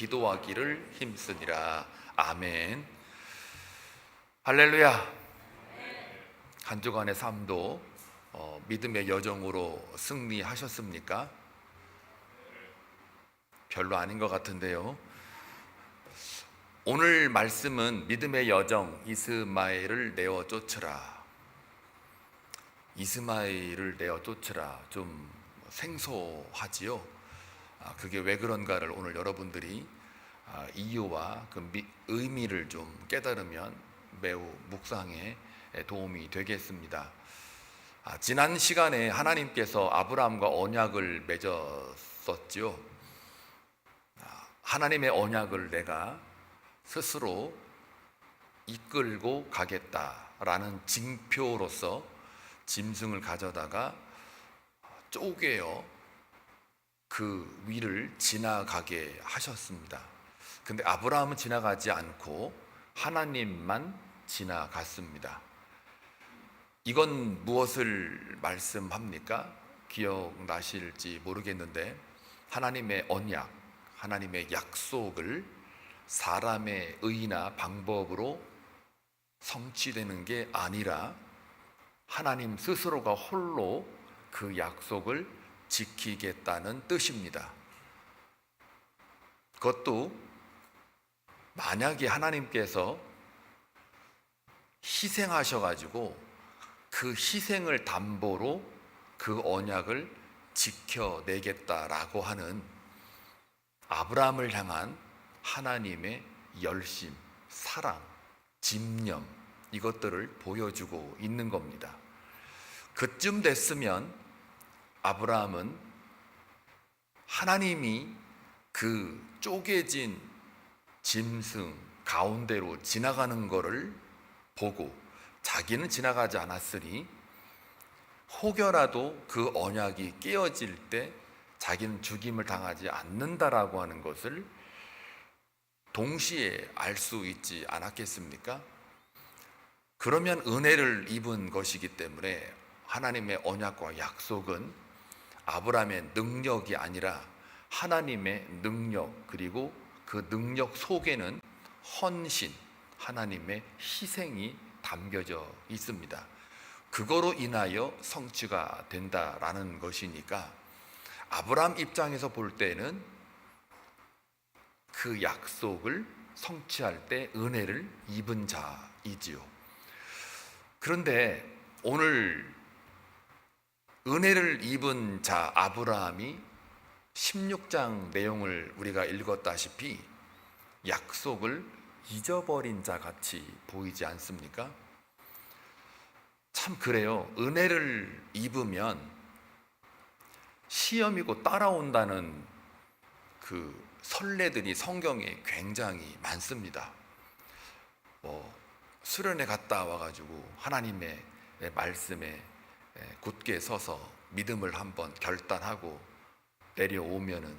기도하기를 힘쓰니라. 아멘. 할렐루야. 한 주간의 삶도 어, 믿음의 여정으로 승리하셨습니까? 별로 아닌 것 같은데요. 오늘 말씀은 믿음의 여정 이스마엘을 내어 쫓으라. 이스마엘을 내어 쫓으라. 좀 생소하지요. 아, 그게 왜 그런가를 오늘 여러분들이 아, 이유와 그 미, 의미를 좀 깨달으면 매우 묵상에 도움이 되겠습니다. 아, 지난 시간에 하나님께서 아브라함과 언약을 맺었었죠. 아, 하나님의 언약을 내가 스스로 이끌고 가겠다라는 징표로서 짐승을 가져다가 쪼개어 그 위를 지나가게 하셨습니다. 근데 아브라함은 지나가지 않고 하나님만 지나갔습니다. 이건 무엇을 말씀합니까? 기억나실지 모르겠는데 하나님의 언약, 하나님의 약속을 사람의 의나 방법으로 성취되는 게 아니라 하나님 스스로가 홀로 그 약속을 지키겠다는 뜻입니다. 그것도 만약에 하나님께서 희생하셔가지고 그 희생을 담보로 그 언약을 지켜내겠다라고 하는 아브라함을 향한 하나님의 열심, 사랑, 집념 이것들을 보여주고 있는 겁니다. 그쯤 됐으면 아브라함은 하나님이 그 쪼개진 짐승 가운데로 지나가는 것을 보고 자기는 지나가지 않았으니 혹여라도 그 언약이 깨어질 때 자기는 죽임을 당하지 않는다라고 하는 것을 동시에 알 수 있지 않았겠습니까? 그러면 은혜를 입은 것이기 때문에 하나님의 언약과 약속은 아브라함의 능력이 아니라 하나님의 능력 그리고 그 능력 속에는 헌신, 하나님의 희생이 담겨져 있습니다. 그거로 인하여 성취가 된다라는 것이니까 아브라함 입장에서 볼 때는 그 약속을 성취할 때 은혜를 입은 자이지요. 그런데 오늘 은혜를 입은 자 아브라함이 16장 내용을 우리가 읽었다시피 약속을 잊어버린 자 같이 보이지 않습니까? 참 그래요. 은혜를 입으면 시험이고 따라온다는 그 설레들이 성경에 굉장히 많습니다. 뭐 수련회 갔다 와가지고 하나님의 말씀에 굳게 서서 믿음을 한번 결단하고 내려오면은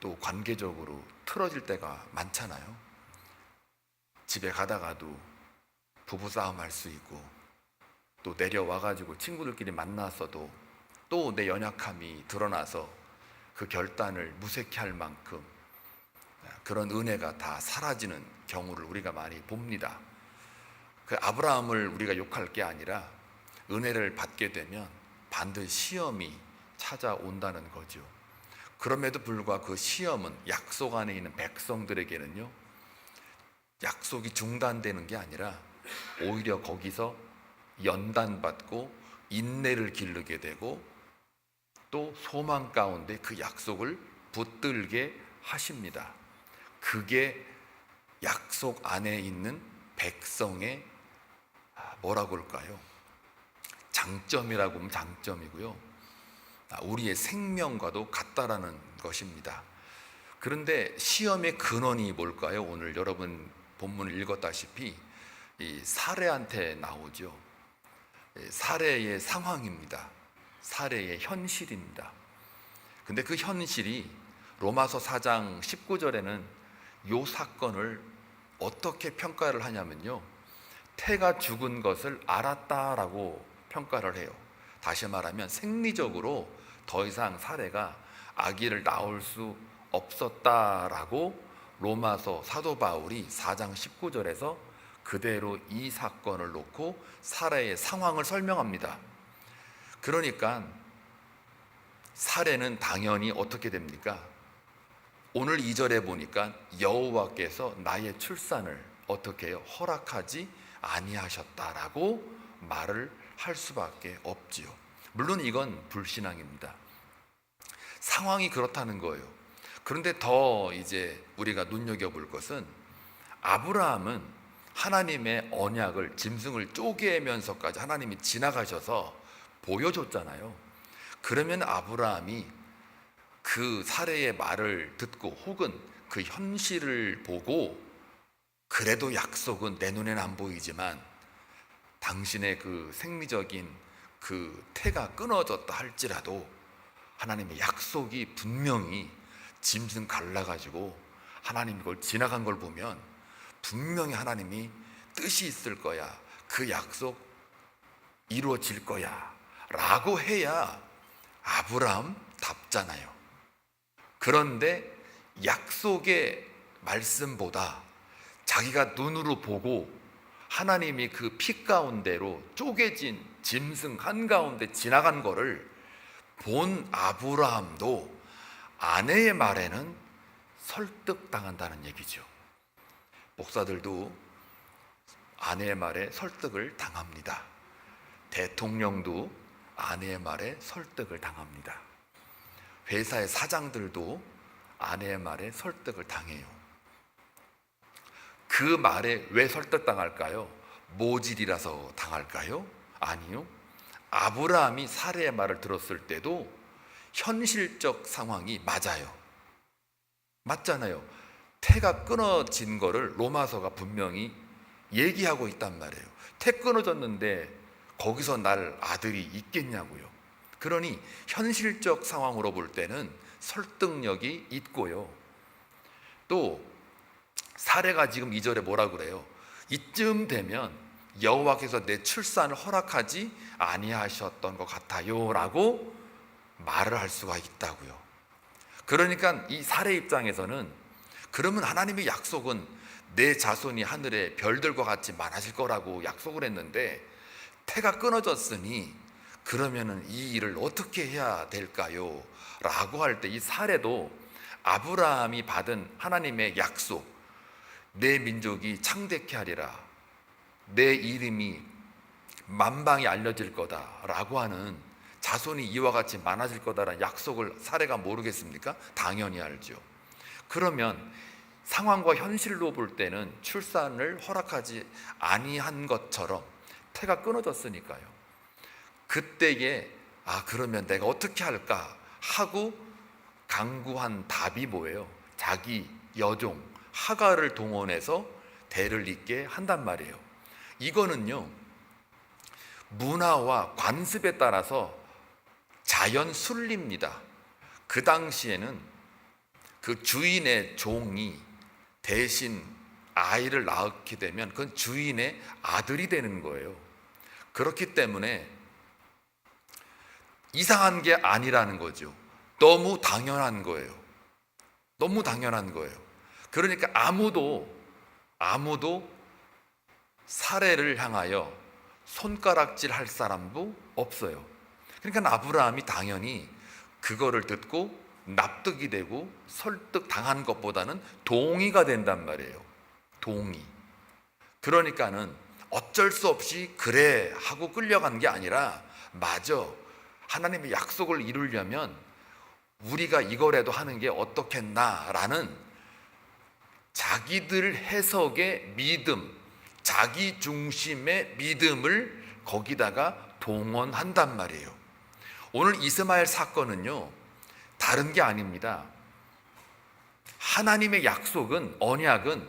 또 관계적으로 틀어질 때가 많잖아요. 집에 가다가도 부부싸움 할 수 있고 또 내려와가지고 친구들끼리 만났어도 또 내 연약함이 드러나서 그 결단을 무색해 할 만큼 그런 은혜가 다 사라지는 경우를 우리가 많이 봅니다. 그 아브라함을 우리가 욕할 게 아니라 은혜를 받게 되면 반드시 시험이 찾아온다는 거죠. 그럼에도 불구하고 그 시험은 약속 안에 있는 백성들에게는요, 약속이 중단되는 게 아니라 오히려 거기서 연단받고 인내를 기르게 되고 또 소망 가운데 그 약속을 붙들게 하십니다. 그게 약속 안에 있는 백성의 아, 뭐라고 할까요? 장점이라고 하면 장점이고요. 아, 우리의 생명과도 같다라는 것입니다. 그런데 시험의 근원이 뭘까요? 오늘 여러분 본문을 읽었다시피 이 사례한테 나오죠. 사례의 상황입니다. 사례의 현실입니다. 근데 그 현실이 로마서 4장 19절에는 요 사건을 어떻게 평가를 하냐면요. 태가 죽은 것을 알았다라고 평가를 해요. 다시 말하면 생리적으로 더 이상 사례가 아기를 낳을 수 없었다라고 로마서 사도 바울이 4장 19절에서 그대로 이 사건을 놓고 살해의 상황을 설명합니다. 그러니까 살해는 당연히 어떻게 됩니까? 오늘 2절에 보니까 여호와께서 나의 출산을 어떻게? 허락하지 아니하셨다라고 말을 할 수밖에 없지요. 물론 이건 불신앙입니다. 상황이 그렇다는 거예요. 그런데 더 이제 우리가 눈여겨볼 것은 아브라함은 하나님의 언약을 짐승을 쪼개면서까지 하나님이 지나가셔서 보여줬잖아요. 그러면 아브라함이 그 사례의 말을 듣고 혹은 그 현실을 보고 그래도 약속은 내 눈에는 안 보이지만 당신의 그 생리적인 그 태가 끊어졌다 할지라도 하나님의 약속이 분명히 짐승 갈라가지고 하나님 이걸 지나간 걸 보면 분명히 하나님이 뜻이 있을 거야. 그 약속 이루어질 거야. 라고 해야 아브라함 답잖아요. 그런데 약속의 말씀보다 자기가 눈으로 보고 하나님이 그 피 가운데로 쪼개진 짐승 한가운데 지나간 거를 본 아브라함도 아내의 말에는 설득당한다는 얘기죠. 목사들도 아내의 말에 설득을 당합니다. 대통령도 아내의 말에 설득을 당합니다. 회사의 사장들도 아내의 말에 설득을 당해요. 그 말에 왜 설득당할까요? 모질이라서 당할까요? 아니요. 아브라함이 사례의 말을 들었을 때도 현실적 상황이 맞아요. 맞잖아요. 태가 끊어진 거를 로마서가 분명히 얘기하고 있단 말이에요. 태 끊어졌는데 거기서 날 아들이 있겠냐고요. 그러니 현실적 상황으로 볼 때는 설득력이 있고요. 또 사례가 지금 이절에 뭐라 그래요? 이쯤 되면 여호와께서 내 출산을 허락하지 아니하셨던 것 같아요라고 말을 할 수가 있다고요. 그러니까 이 사례 입장에서는 그러면 하나님의 약속은 내 자손이 하늘의 별들과 같이 많아질 거라고 약속을 했는데 태가 끊어졌으니 그러면은 이 일을 어떻게 해야 될까요? 라고 할 때 이 사례도 아브라함이 받은 하나님의 약속 내 민족이 창대케 하리라 내 이름이 만방에 알려질 거다라고 하는 자손이 이와 같이 많아질 거다라는 약속을 사례가 모르겠습니까? 당연히 알죠. 그러면 상황과 현실로 볼 때는 출산을 허락하지 아니한 것처럼 태가 끊어졌으니까요. 그때에 아 그러면 내가 어떻게 할까 하고 강구한 답이 뭐예요? 자기 여종 하가를 동원해서 대를 잇게 한단 말이에요. 이거는요 문화와 관습에 따라서 자연 순리입니다. 그 당시에는 그 주인의 종이 대신 아이를 낳게 되면 그건 주인의 아들이 되는 거예요. 그렇기 때문에 이상한 게 아니라는 거죠. 너무 당연한 거예요. 너무 당연한 거예요. 그러니까 아무도 아무도 사례를 향하여 손가락질 할 사람도 없어요. 그러니까 아브라함이 당연히 그거를 듣고 납득이 되고 설득 당한 것보다는 동의가 된단 말이에요. 동의. 그러니까는 어쩔 수 없이 그래 하고 끌려간 게 아니라 맞아. 하나님의 약속을 이루려면 우리가 이거라도 하는 게 어떻겠나라는 자기들 해석의 믿음, 자기 중심의 믿음을 거기다가 동원한단 말이에요. 오늘 이스마엘 사건은요, 다른 게 아닙니다. 하나님의 약속은, 언약은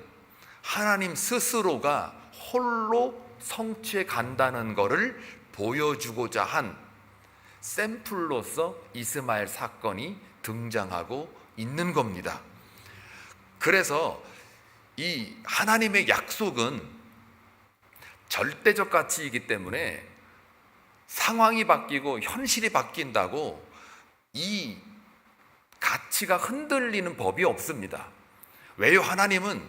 하나님 스스로가 홀로 성취해 간다는 것을 보여주고자 한 샘플로서 이스마엘 사건이 등장하고 있는 겁니다. 그래서 이 하나님의 약속은 절대적 가치이기 때문에 상황이 바뀌고 현실이 바뀐다고 이 가치가 흔들리는 법이 없습니다. 왜요? 하나님은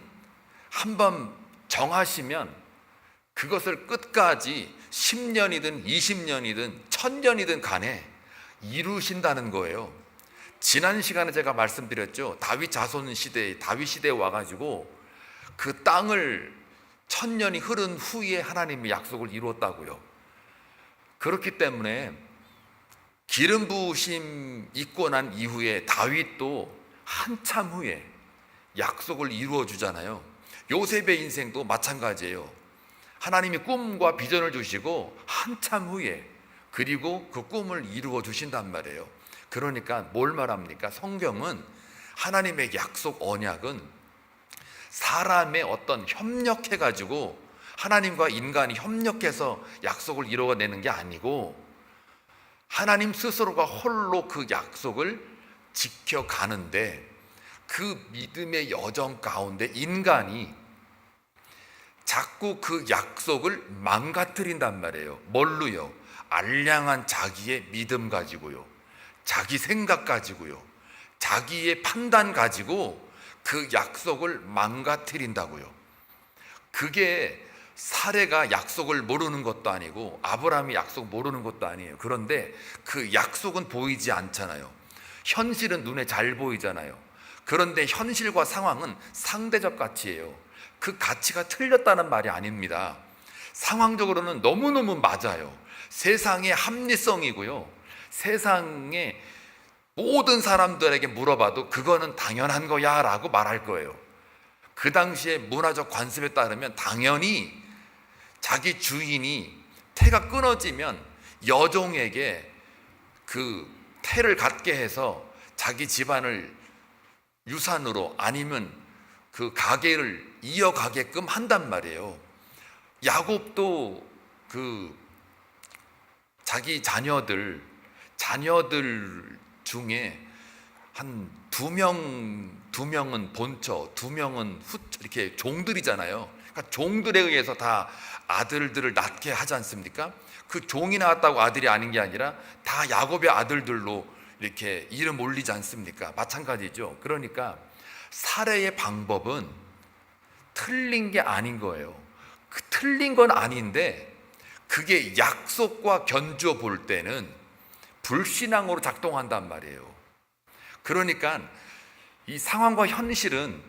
한 번 정하시면 그것을 끝까지 10년이든 20년이든 1000년이든 간에 이루신다는 거예요. 지난 시간에 제가 말씀드렸죠. 다윗 자손 시대에 다윗 시대에 와 가지고 그 땅을 천년이 흐른 후에 하나님이 약속을 이루었다고요. 그렇기 때문에 기름 부으심 있고 난 이후에 다윗도 한참 후에 약속을 이루어 주잖아요. 요셉의 인생도 마찬가지예요. 하나님이 꿈과 비전을 주시고 한참 후에 그리고 그 꿈을 이루어 주신단 말이에요. 그러니까 뭘 말합니까? 성경은 하나님의 약속 언약은 사람의 어떤 협력해 가지고 하나님과 인간이 협력해서 약속을 이루어내는 게 아니고 하나님 스스로가 홀로 그 약속을 지켜가는데 그 믿음의 여정 가운데 인간이 자꾸 그 약속을 망가뜨린단 말이에요. 뭘로요? 알량한 자기의 믿음 가지고요. 자기 생각 가지고요. 자기의 판단 가지고 그 약속을 망가뜨린다고요. 그게 사례가 약속을 모르는 것도 아니고 아브라함이 약속 모르는 것도 아니에요. 그런데 그 약속은 보이지 않잖아요. 현실은 눈에 잘 보이잖아요. 그런데 현실과 상황은 상대적 가치예요. 그 가치가 틀렸다는 말이 아닙니다. 상황적으로는 너무너무 맞아요. 세상의 합리성이고요. 세상의 모든 사람들에게 물어봐도 그거는 당연한 거야 라고 말할 거예요. 그 당시에 문화적 관습에 따르면 당연히 자기 주인이 태가 끊어지면 여종에게 그 태를 갖게 해서 자기 집안을 유산으로 아니면 그 가게를 이어가게끔 한단 말이에요. 야곱도 그 자기 자녀들 자녀들 중에 한 두 명, 두 명은 본처, 두 명은 후, 이렇게 종들이잖아요. 그러니까 종들에 의해서 다 아들들을 낳게 하지 않습니까? 그 종이 낳았다고 아들이 아닌 게 아니라 다 야곱의 아들들로 이렇게 이름 올리지 않습니까? 마찬가지죠. 그러니까 살해의 방법은 틀린 게 아닌 거예요. 그 틀린 건 아닌데 그게 약속과 견주어 볼 때는 불신앙으로 작동한단 말이에요. 그러니까 이 상황과 현실은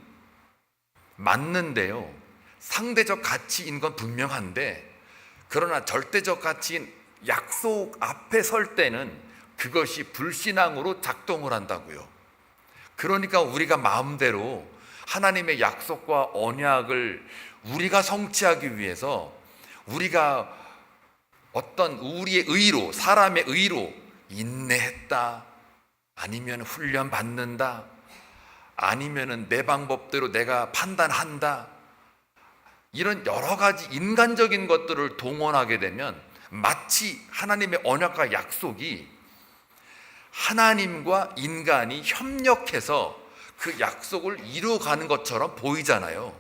맞는데요. 상대적 가치인 건 분명한데 그러나 절대적 가치인 약속 앞에 설 때는 그것이 불신앙으로 작동을 한다고요. 그러니까 우리가 마음대로 하나님의 약속과 언약을 우리가 성취하기 위해서 우리가 어떤 우리의 의로 사람의 의로 인내했다 아니면 훈련 받는다 아니면은 내 방법대로 내가 판단한다 이런 여러 가지 인간적인 것들을 동원하게 되면 마치 하나님의 언약과 약속이 하나님과 인간이 협력해서 그 약속을 이루어가는 것처럼 보이잖아요.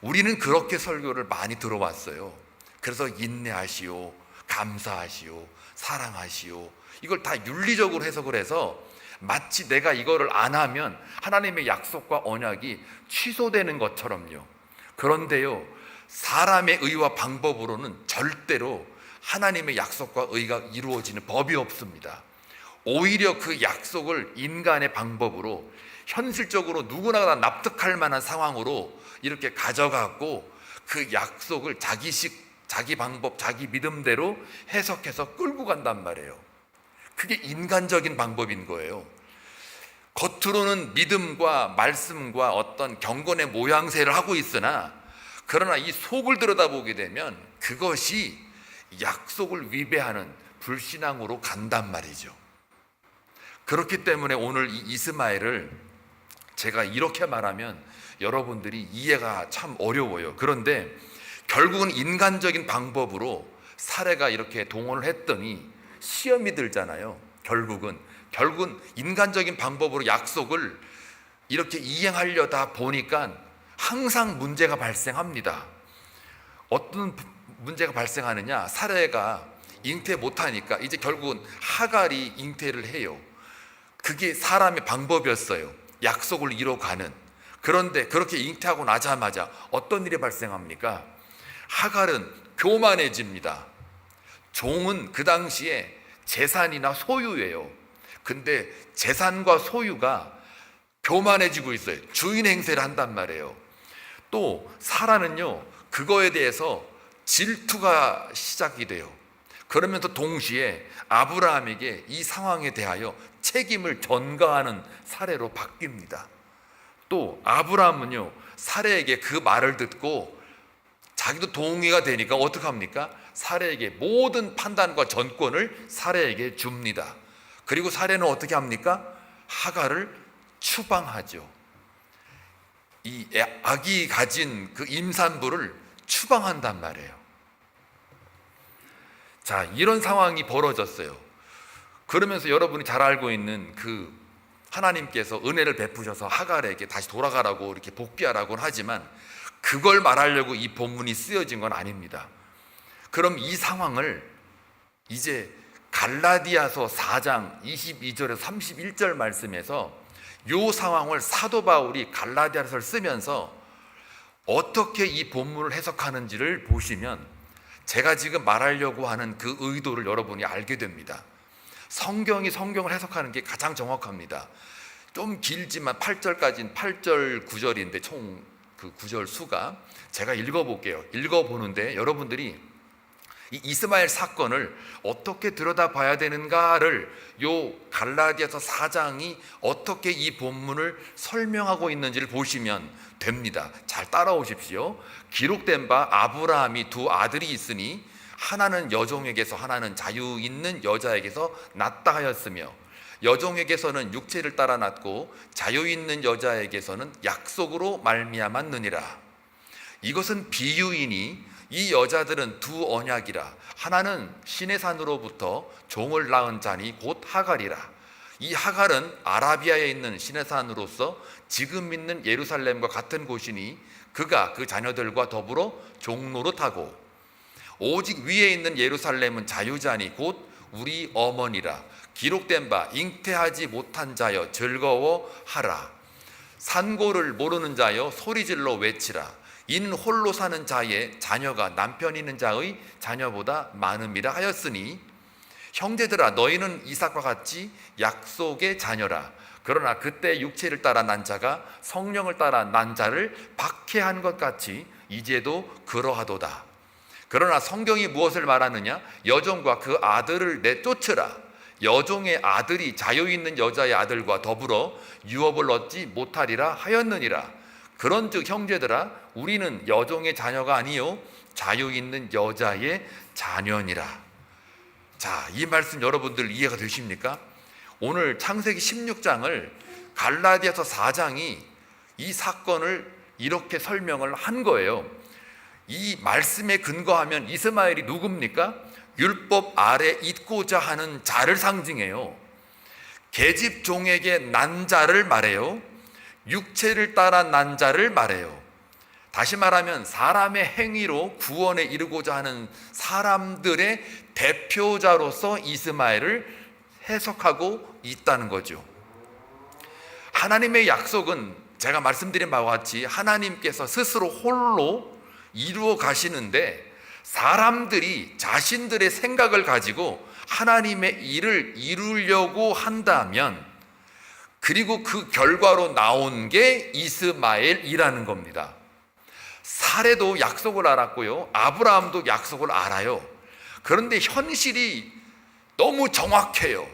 우리는 그렇게 설교를 많이 들어왔어요. 그래서 인내하시오, 감사하시오, 사랑하시오. 이걸 다 윤리적으로 해석을 해서 마치 내가 이거를 안 하면 하나님의 약속과 언약이 취소되는 것처럼요. 그런데요, 사람의 의와 방법으로는 절대로 하나님의 약속과 의가 이루어지는 법이 없습니다. 오히려 그 약속을 인간의 방법으로 현실적으로 누구나 다 납득할 만한 상황으로 이렇게 가져가고 그 약속을 자기식, 자기 방법, 자기 믿음대로 해석해서 끌고 간단 말이에요. 그게 인간적인 방법인 거예요. 겉으로는 믿음과 말씀과 어떤 경건의 모양새를 하고 있으나 그러나 이 속을 들여다보게 되면 그것이 약속을 위배하는 불신앙으로 간단 말이죠. 그렇기 때문에 오늘 이 이스마엘을 제가 이렇게 말하면 여러분들이 이해가 참 어려워요. 그런데 결국은 인간적인 방법으로 사례가 이렇게 동원을 했더니 시험이 들잖아요. 결국은 결국은 인간적인 방법으로 약속을 이렇게 이행하려다 보니까 항상 문제가 발생합니다. 어떤 문제가 발생하느냐? 사례가 잉태 못하니까 이제 결국은 하갈이 잉태를 해요. 그게 사람의 방법이었어요. 약속을 이뤄가는. 그런데 그렇게 잉태하고 나자마자 어떤 일이 발생합니까? 하갈은 교만해집니다. 종은 그 당시에 재산이나 소유예요. 근데 재산과 소유가 교만해지고 있어요. 주인 행세를 한단 말이에요. 또 사라는요, 그거에 대해서 질투가 시작이 돼요. 그러면서 동시에 아브라함에게 이 상황에 대하여 책임을 전가하는 사례로 바뀝니다. 또 아브라함은요, 사례에게 그 말을 듣고 자기도 동의가 되니까 어떡합니까? 사례에게 모든 판단과 전권을 사례에게 줍니다. 그리고 사례는 어떻게 합니까? 하가를 추방하죠. 이 아기 가진 그 임산부를 추방한단 말이에요. 자, 이런 상황이 벌어졌어요. 그러면서 여러분이 잘 알고 있는 그 하나님께서 은혜를 베푸셔서 하갈에게 다시 돌아가라고 이렇게 복귀하라고는 하지만 그걸 말하려고 이 본문이 쓰여진 건 아닙니다. 그럼 이 상황을 이제 갈라디아서 4장 22절에서 31절 말씀에서 요 상황을 사도 바울이 갈라디아서를 쓰면서 어떻게 이 본문을 해석하는지를 보시면 제가 지금 말하려고 하는 그 의도를 여러분이 알게 됩니다. 성경이 성경을 해석하는 게 가장 정확합니다. 좀 길지만 8절까지는 8절 9절인데 총그 구절 수가 제가 읽어볼게요. 읽어보는데 여러분들이 이 이스마엘 사건을 어떻게 들여다봐야 되는가를 요 갈라디아서 4장이 어떻게 이 본문을 설명하고 있는지를 보시면 됩니다. 잘 따라오십시오. 기록된 바 아브라함이 두 아들이 있으니 하나는 여종에게서 하나는 자유 있는 여자에게서 낳다 하였으며 여종에게서는 육체를 따라 낳고 자유 있는 여자에게서는 약속으로 말미암았느니라. 이것은 비유이니 이 여자들은 두 언약이라. 하나는 신의 산으로부터 종을 낳은 자니 곧 하갈이라. 이 하갈은 아라비아에 있는 신의 산으로서 지금 있는 예루살렘과 같은 곳이니 그가 그 자녀들과 더불어 종로로 타고 오직 위에 있는 예루살렘은 자유자니 곧 우리 어머니라. 기록된 바 잉태하지 못한 자여 즐거워하라 산고를 모르는 자여 소리질러 외치라. 이는 홀로 사는 자의 자녀가 남편 있는 자의 자녀보다 많음이라 하였으니 형제들아 너희는 이삭과 같이 약속의 자녀라. 그러나 그때 육체를 따라 난 자가 성령을 따라 난 자를 박해한 것 같이 이제도 그러하도다. 그러나 성경이 무엇을 말하느냐? 여종과 그 아들을 내쫓으라 여종의 아들이 자유 있는 여자의 아들과 더불어 유업을 얻지 못하리라 하였느니라 그런즉 형제들아 우리는 여종의 자녀가 아니요 자유 있는 여자의 자녀니라. 자, 이 말씀 여러분들 이해가 되십니까? 오늘 창세기 16장을 갈라디아서 4장이 이 사건을 이렇게 설명을 한 거예요. 이 말씀에 근거하면 이스마엘이 누굽니까? 율법 아래 있고자 하는 자를 상징해요. 계집 종에게 난 자를 말해요. 육체를 따라 난 자를 말해요. 다시 말하면 사람의 행위로 구원에 이르고자 하는 사람들의 대표자로서 이스마엘을 해석하고 있다는 거죠. 하나님의 약속은 제가 말씀드린 바와 같이 하나님께서 스스로 홀로 이루어 가시는데 사람들이 자신들의 생각을 가지고 하나님의 일을 이루려고 한다면 그리고 그 결과로 나온 게 이스마엘이라는 겁니다. 사례도 약속을 알았고요. 아브라함도 약속을 알아요. 그런데 현실이 너무 정확해요.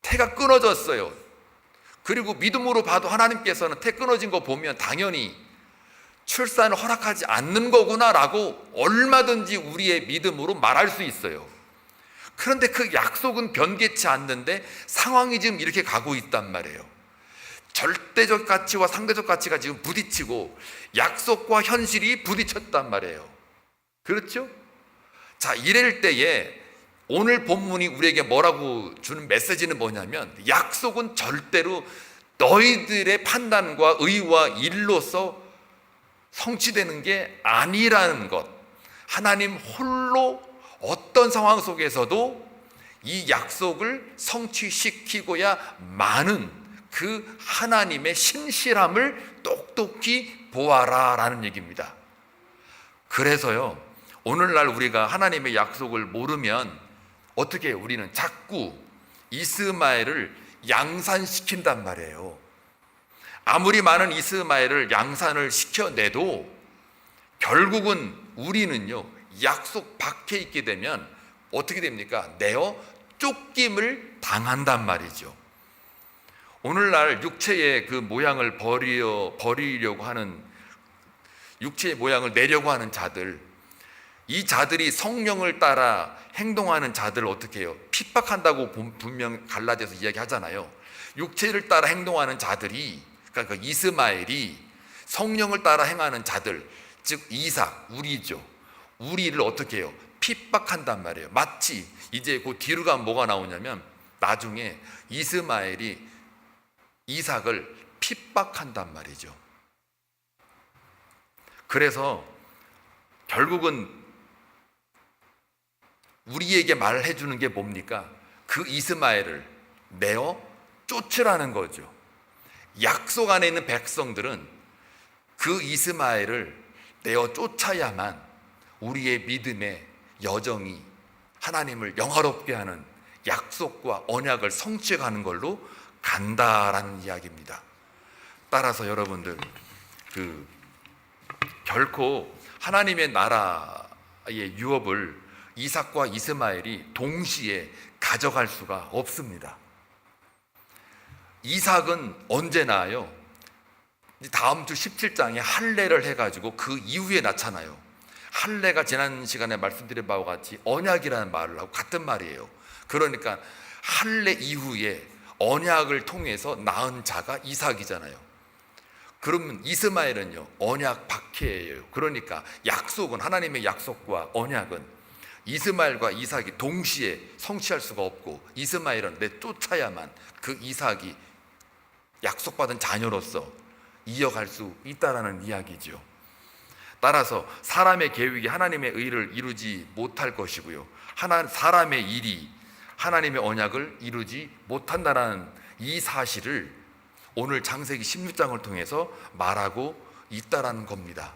태가 끊어졌어요. 그리고 믿음으로 봐도 하나님께서는 태 끊어진 거 보면 당연히 출산을 허락하지 않는 거구나라고 얼마든지 우리의 믿음으로 말할 수 있어요. 그런데 그 약속은 변개치 않는데 상황이 지금 이렇게 가고 있단 말이에요. 절대적 가치와 상대적 가치가 지금 부딪히고 약속과 현실이 부딪혔단 말이에요. 그렇죠? 자, 이럴 때에 오늘 본문이 우리에게 뭐라고 주는 메시지는 뭐냐면 약속은 절대로 너희들의 판단과 의와 일로서 성취되는 게 아니라는 것. 하나님 홀로 어떤 상황 속에서도 이 약속을 성취시키고야 많은 그 하나님의 신실함을 똑똑히 보아라 라는 얘기입니다. 그래서요, 오늘날 우리가 하나님의 약속을 모르면 어떻게? 우리는 자꾸 이스마엘을 양산시킨단 말이에요. 아무리 많은 이스마엘을 양산을 시켜내도 결국은 우리는요, 약속 밖에 있게 되면 어떻게 됩니까? 내어 쫓김을 당한단 말이죠. 오늘날 육체의 그 모양을 버리려, 버리려고 하는 육체의 모양을 내려고 하는 자들, 이 자들이 성령을 따라 행동하는 자들을 어떻게 해요? 핍박한다고 분명 갈라디아서 이야기하잖아요. 육체를 따라 행동하는 자들이 그러니까 그 이스마엘이 성령을 따라 행하는 자들, 즉 이삭, 우리죠. 우리를 어떻게 해요? 핍박한단 말이에요. 마치 이제 그 뒤로 가면 뭐가 나오냐면 나중에 이스마엘이 이삭을 핍박한단 말이죠. 그래서 결국은 우리에게 말해 주는 게 뭡니까? 그 이스마엘을 내어 쫓으라는 거죠. 약속 안에 있는 백성들은 그 이스마엘을 내어 쫓아야만 우리의 믿음의 여정이 하나님을 영화롭게 하는 약속과 언약을 성취해 가는 걸로 간다라는 이야기입니다. 따라서 여러분들 그 결코 하나님의 나라의 유업을 이삭과 이스마엘이 동시에 가져갈 수가 없습니다. 이삭은 언제 나요? 다음 주 17장에 할례를 해가지고 그 이후에 나타나요. 할례가 지난 시간에 말씀드린 바와 같이 언약이라는 말을 하고 같은 말이에요. 그러니까 할례 이후에 언약을 통해서 낳은 자가 이삭이잖아요. 그러면 이스마엘은요 언약 박해예요. 그러니까 약속은 하나님의 약속과 언약은 이스마엘과 이삭이 동시에 성취할 수가 없고 이스마엘은 내 쫓아야만 그 이삭이 약속받은 자녀로서 이어갈 수 있다라는 이야기죠. 따라서 사람의 계획이 하나님의 의를 이루지 못할 것이고요. 하나 사람의 일이 하나님의 언약을 이루지 못한다라는 이 사실을 오늘 창세기 16장을 통해서 말하고 있다라는 겁니다.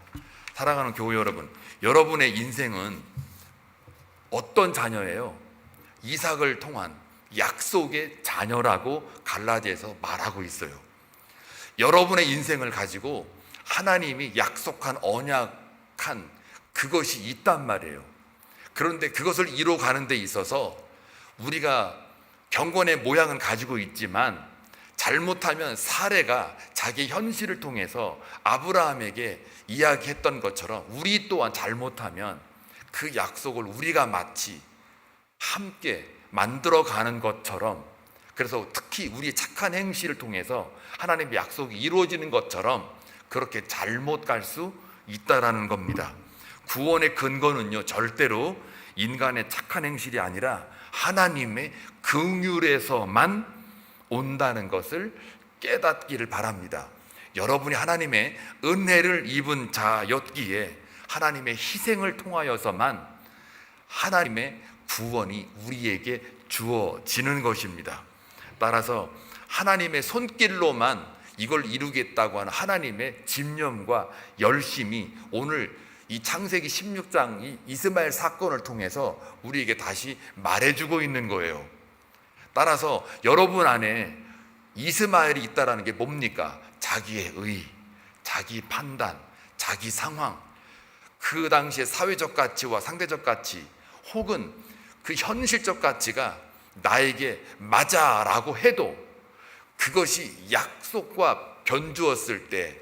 사랑하는 교회 여러분, 여러분의 인생은 어떤 자녀예요? 이삭을 통한 약속의 자녀라고 갈라디아서 말하고 있어요. 여러분의 인생을 가지고 하나님이 약속한 언약한 그것이 있단 말이에요. 그런데 그것을 이루어가는 데 있어서 우리가 경건의 모양은 가지고 있지만 잘못하면 사례가 자기 현실을 통해서 아브라함에게 이야기했던 것처럼 우리 또한 잘못하면 그 약속을 우리가 마치 함께 만들어 가는 것처럼 그래서 특히 우리의 착한 행실을 통해서 하나님의 약속이 이루어지는 것처럼 그렇게 잘못 갈 수 있다라는 겁니다. 구원의 근거는요, 절대로 인간의 착한 행실이 아니라 하나님의 긍휼에서만 온다는 것을 깨닫기를 바랍니다. 여러분이 하나님의 은혜를 입은 자였기에 하나님의 희생을 통하여서만 하나님의 구원이 우리에게 주어지는 것입니다. 따라서 하나님의 손길로만 이걸 이루겠다고 하는 하나님의 집념과 열심이 오늘 이 창세기 16장 이 이스마엘 사건을 통해서 우리에게 다시 말해주고 있는 거예요. 따라서 여러분 안에 이스마엘이 있다라는 게 뭡니까? 자기의 의, 자기 판단, 자기 상황, 그 당시의 사회적 가치와 상대적 가치, 혹은 그 현실적 가치가 나에게 맞아라고 해도 그것이 약속과 변주었을 때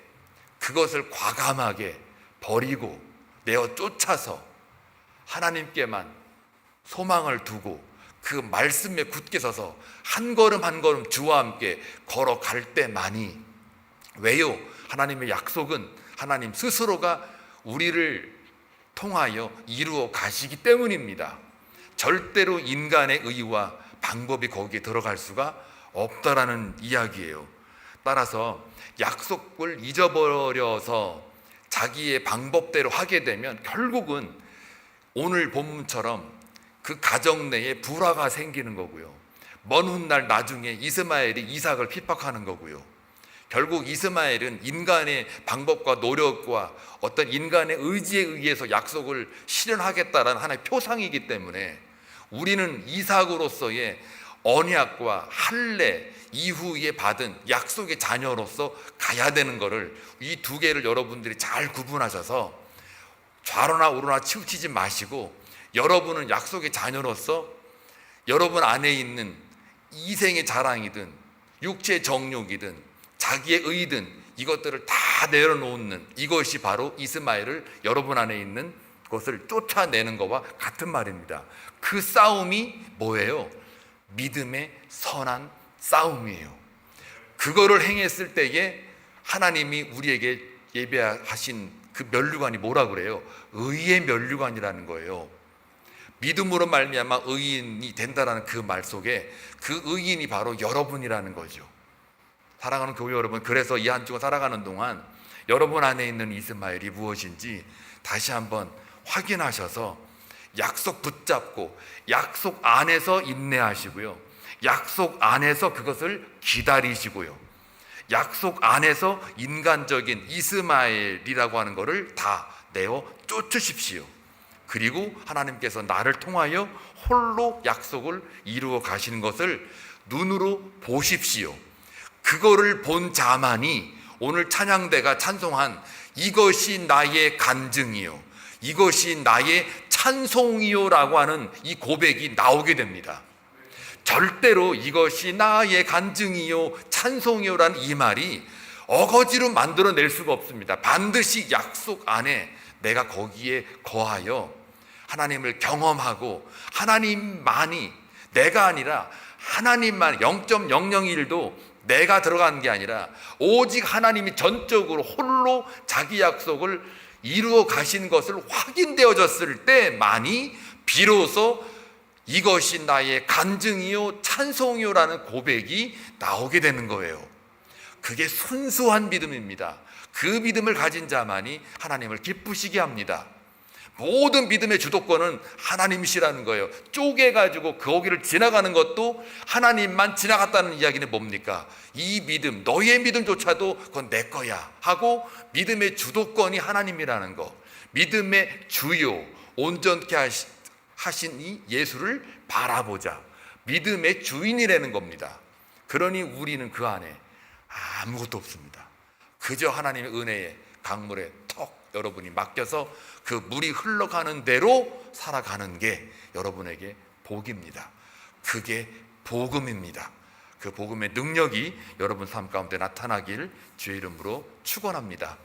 그것을 과감하게 버리고 내어 쫓아서 하나님께만 소망을 두고 그 말씀에 굳게 서서 한 걸음 한 걸음 주와 함께 걸어갈 때만이 왜요? 하나님의 약속은 하나님 스스로가 우리를 통하여 이루어 가시기 때문입니다. 절대로 인간의 의와 방법이 거기에 들어갈 수가 없다라는 이야기예요. 따라서 약속을 잊어버려서 자기의 방법대로 하게 되면 결국은 오늘 본문처럼 그 가정 내에 불화가 생기는 거고요. 먼 훗날 나중에 이스마엘이 이삭을 핍박하는 거고요. 결국 이스마엘은 인간의 방법과 노력과 어떤 인간의 의지에 의해서 약속을 실현하겠다라는 하나의 표상이기 때문에 우리는 이삭으로서의 언약과 할례 이후에 받은 약속의 자녀로서 가야 되는 것을 이 두 개를 여러분들이 잘 구분하셔서 좌로나 우로나 치우치지 마시고 여러분은 약속의 자녀로서 여러분 안에 있는 이생의 자랑이든 육체의 정욕이든 자기의 의든 이것들을 다 내려놓는 이것이 바로 이스마엘을 여러분 안에 있는 것을 쫓아내는 것과 같은 말입니다. 그 싸움이 뭐예요? 믿음의 선한 싸움이에요. 그거를 행했을 때에 하나님이 우리에게 예배하신 그 면류관이 뭐라 그래요? 의의 면류관이라는 거예요. 믿음으로 말미암아 의인이 된다라는 그 말 속에 그 의인이 바로 여러분이라는 거죠. 사랑하는 교회 여러분, 그래서 이 한 주간 살아가는 동안 여러분 안에 있는 이스마엘이 무엇인지 다시 한번 확인하셔서 약속 붙잡고 약속 안에서 인내하시고요. 약속 안에서 그것을 기다리시고요. 약속 안에서 인간적인 이스마엘이라고 하는 것을 다 내어 쫓으십시오. 그리고 하나님께서 나를 통하여 홀로 약속을 이루어 가시는 것을 눈으로 보십시오. 그거를 본 자만이 오늘 찬양대가 찬송한 이것이 나의 간증이요. 이것이 나의 찬송이요라고 하는 이 고백이 나오게 됩니다. 절대로 이것이 나의 간증이요 찬송이요라는 이 말이 어거지로 만들어낼 수가 없습니다. 반드시 약속 안에 내가 거기에 거하여 하나님을 경험하고 하나님만이 내가 아니라 하나님만 0.001도 내가 들어간 게 아니라 오직 하나님이 전적으로 홀로 자기 약속을 이루어 가신 것을 확인되어졌을 때만이 비로소 이것이 나의 간증이요 찬송이요라는 고백이 나오게 되는 거예요. 그게 순수한 믿음입니다. 그 믿음을 가진 자만이 하나님을 기쁘시게 합니다. 모든 믿음의 주도권은 하나님이시라는 거예요. 쪼개가지고 거기를 지나가는 것도 하나님만 지나갔다는 이야기는 뭡니까? 이 믿음, 너의 믿음조차도 그건 내 거야 하고 믿음의 주도권이 하나님이라는 거. 믿음의 주요, 온전케 하신 이 예수를 바라보자. 믿음의 주인이라는 겁니다. 그러니 우리는 그 안에 아무것도 없습니다. 그저 하나님의 은혜에 강물에 턱 여러분이 맡겨서 그 물이 흘러가는 대로 살아가는 게 여러분에게 복입니다. 그게 복음입니다. 그 복음의 능력이 여러분 삶 가운데 나타나길 주의 이름으로 축원합니다.